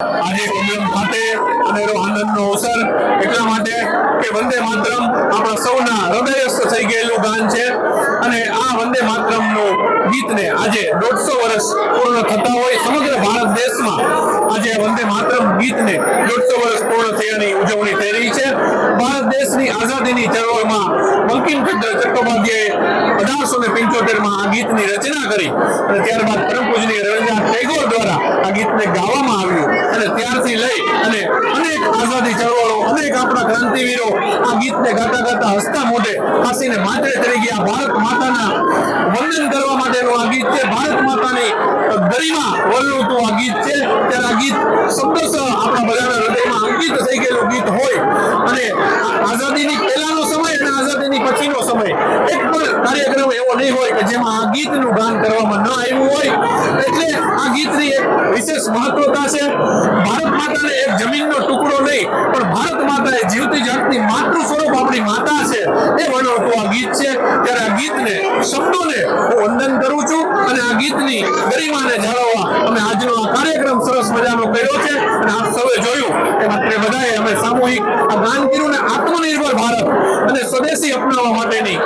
આજે કમલમ ખાતે અનેરો આનંદનો અવસર. એટલા માટે કે વંદે માતરમ આપણા સૌના હૃદયસ્થ થઈ ગયેલું ગાન છે. અને આ વંદે માતરમનું ગીતને આજે દોઢસો વર્ષ પૂર્ણ થતા હોય સમગ્ર ભારત દેશમાં આજે વંદે માતરમ ગીતને દોઢસો વર્ષ પૂર્ણ થયાની ઉજવણી થઈ રહી છે. ભારત દેશની આઝાદીની ચળવળમાં બંકિમચંદ્ર ચટ્ટોપાધ્યાયે અઢારસો ને પંચોતેરમાં આ ગીતની રચના કરી. અને ત્યારબાદ પરમ પૂજનીય રવિન્દ્રનાથ ટેગોર દ્વારા આ ગીતને ગાવામાં આવ્યું. અને ત્યારથી લઈ અને અનેક આઝાદી ચળવળો, અનેક આપણા ક્રાંતિવીરો આ ગીતને ગાતા ગાતા હસતા મોઢે હસીને માથે તરીકે આ ભારત માતાના વંદન કરવા માટેનું આ ગીત છે. ભારત માતાની ગરિમા વલણતું આ ગીત છે. ત્યારે આ ગીત શબ્દશ આપણા બધાના હૃદયમાં અંકિત થઈ ગયેલું ગીત હોય. અને આઝાદીની પહેલાનો સમય અને આઝાદીની પછીનો સમય. એક પણ કાર્યક્રમ એવો નહીં હોય કે જેમાં આ ગીતનું ગાન કરવામાં ન આવ્યું હોય, એટલે આ ગીતની એક વિશેષ મહત્વતા છે. ભારત માતાને એક જમીનનો ટુકડો નહીં, પણ ભારત માતા એ જીવતી જાગતી માતૃ સ્વરૂપ આપણી માતા છે. એ વર્ણવતું આ ગીત છે. ત્યારે આ ગીતને, શબ્દોને હું વંદન કરું છું અને આ ગીતની ગરિમાને જાળવવા અમે આજનો આ કાર્યક્રમ સરસ મજાનો કર્યો છે. અને આપ સૌએ જોયું કે માત્ર બધાએ અમે સામૂહિક આ ગાન કર્યું ને આત્મનિર્ભર ભારત અને સ્વદેશી અપનાવવા માટેની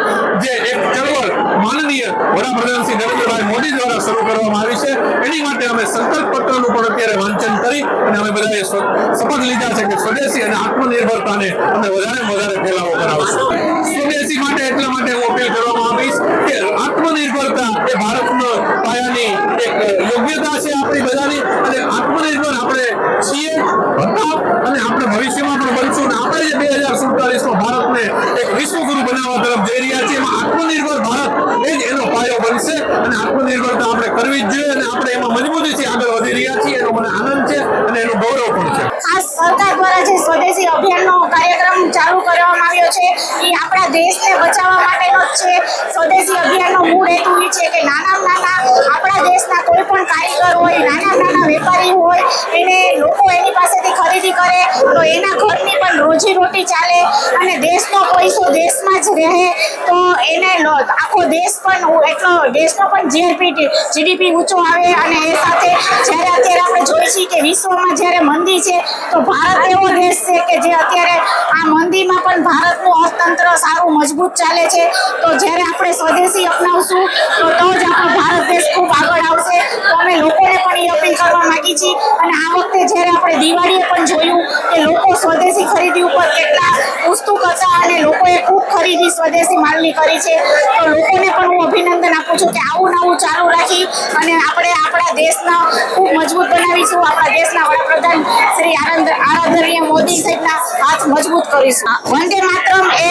જે એક ચળવળ માનનીય વડાપ્રધાન શ્રી નરેન્દ્રભાઈ મોદી દ્વારા શરૂ કરવામાં આવી છે. એની માટે અમે સંકલ્પ પત્રનું પણ અત્યારે વાંચન કરી અને અમે બધાએ શપથ લીધા છે કે સ્વદેશી અને આત્મનિર્ભરતાને અમે વધારે વધારે ફેલાવો કરાવશું સ્વદેશી માટે એટલા માટે હું અપીલ કરવામાં આવીશ કે આત્મનિર્ભરતા એ ભારતનો પાયાની એક યોગ્યતા છે આપણી બધાની અને આત્મનિર્ભર આપણે છીએ હતા અને આપણે ભવિષ્યમાં પણ બનશું અને આપણે જે બે હજાર સુડતાલીસમાં ભારતને એક વિશ્વગુરુ બનાવવા તરફ જઈ રહ્યા છીએ એમાં આત્મનિર્ભર ભારત એ જ એનો પાયો બનશે અને આત્મનિર્ભરતા આપણે કરવી જ જોઈએ અને આપણે એમાં મજબૂતીથી આગળ વધી રહ્યા છીએ એનો મને આનંદ છે અને એનો ગૌરવ પણ છે. ખાસ સરકાર દ્વારા જે સ્વદેશી અભિયાનનો કાર્યક્રમ ચાલુ કરવામાં આવ્યો છે, એ આપણા દેશને બચાવવા માટેનો છે. સ્વદેશી અભિયાનનો મૂળ હેતુ એ છે કે નાના નાના આપણા દેશના કોઈ પણ કારીગર હોય, નાના નાના વેપારી હોય, એને લોકો એની પાસેથી ખરીદી કરે, તો એના ઘરની પણ રોજીરોટી ચાલે અને દેશનો પૈસો દેશમાં જ રહે, તો એને આખો દેશ પણ એટલો દેશનો પણ જીડીપી જીડીપી ઊંચો આવે અને એ સાથે જ્યારે અત્યારે આપણે જોઈએ છીએ કે વિશ્વમાં જ્યારે મંદી છે, તો ભારત એવો દેશ છે કે જે અત્યારે આ મંદીમાં પણ ભારતનું અર્થતંત્ર સારું મજબૂત ચાલે છે, તો જ્યારે આપણે સ્વદેશી અપનાવશું, તો તો જ આપણો ભારત દેશ ખૂબ આગળ આવશે તો અમે લોકોને પણ એ અપીલ કરવા માંગી છીએ અને આ વખતે જ્યારે આપણે દિવાળીએ પણ જોયું કે લોકો સ્વદેશી ખરીદી ઉપર કેટલા ઉત્સુક હતા અને લોકોએ ખૂબ ખરીદી સ્વદેશી માલની કરી છે. તો લોકોને પણ હું અભિનંદન આપું છું કે આવું નવું ચાલુ રાખી અને આપણે આપણા દેશના ખૂબ મજબૂત બનાવીશું આપણા દેશના વડાપ્રધાન શ્રી આનંદ આરાધનીય મોદી સાહેબના હાથ મજબૂત કરીશું. વંદે માતરમ એ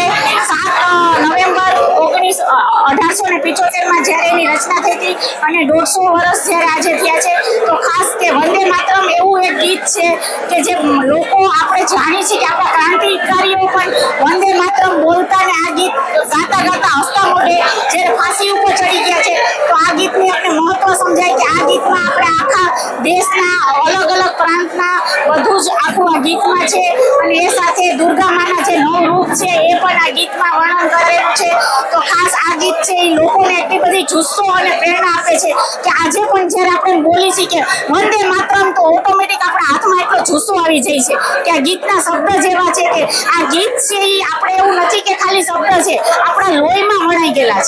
સાત નવેમ્બર ઓગણીસ અઢારસો ને પિચોતેરમાં જ્યારે એની રચના થઈ હતી અને દોઢસો વર્ષ જ્યારે આજે થયા છે, તો ખાસ કે વંદે માતરમ એવું એક ગીત છે કે જે લોકો આપણે જાણીએ છીએ કે આપણા ક્રાંતિકારીઓ વંદે માતરમ બોલતા ને આ ગીત ગાતા ગાતા હસતા મોઢે જ્યારે ફાંસી ઉપર ચડી ગયા છે, તો આ ગીતની આપણે મહત્વ સમજાય કે આ ગીતમાં આપણે દેશના અલગ અલગ પ્રાંતના બધું જ આખું આ ગીતમાં છે. અને એ સાથે દુર્ગા માના જે નવ રૂપ છે, એ પણ આ ગીતમાં વર્ણન કરેલું છે. તો ખાસ આ ગીત છે, એ લોકોને એટલી બધી જુસ્સો અને પ્રેરણા આપે છે કે આજે પણ જ્યારે આપણે બોલી છીએ કે વંદે માતરમ, તો ઓટોમેટિક આપણા હાથમાં એટલો જુસ્સો આવી જાય છે કે આ ગીતના શબ્દ જેવા છે કે આ ગીત છે એ આપણે એવું નથી કે ખાલી શબ્દ છે, આપણા લોહીમાં વણાઈ ગયેલા છે.